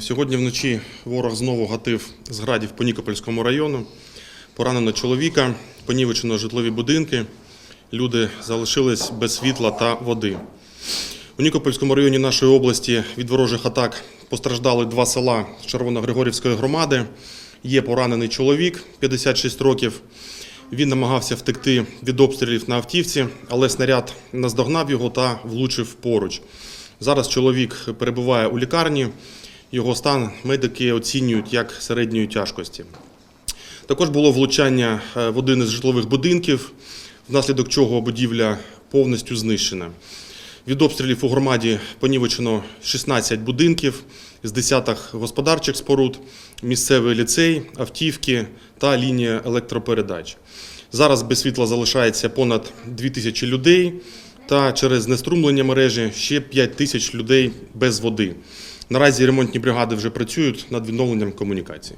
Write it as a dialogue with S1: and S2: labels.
S1: Сьогодні вночі ворог знову гатив з градів по Нікопольському району. Поранено чоловіка, понівечено житлові будинки. Люди залишились без світла та води. У Нікопольському районі нашої області від ворожих атак постраждали два села Червоногригорівської громади. Є поранений чоловік 56 років. Він намагався втекти від обстрілів на автівці, але снаряд наздогнав його та влучив поруч. Зараз чоловік перебуває у лікарні. Його стан медики оцінюють як середньої тяжкості. Також було влучання е, в один із житлових будинків, внаслідок чого будівля повністю знищена. Від обстрілів у громаді понівечено 16 будинків з десяток господарчих споруд, місцевий ліцей, автівки та лінія електропередач. Зараз без світла залишається понад 2 тисячі людей, та через знеструмлення мережі ще 5 тисяч людей без води. Наразі ремонтні бригади вже працюють над відновленням комунікацій.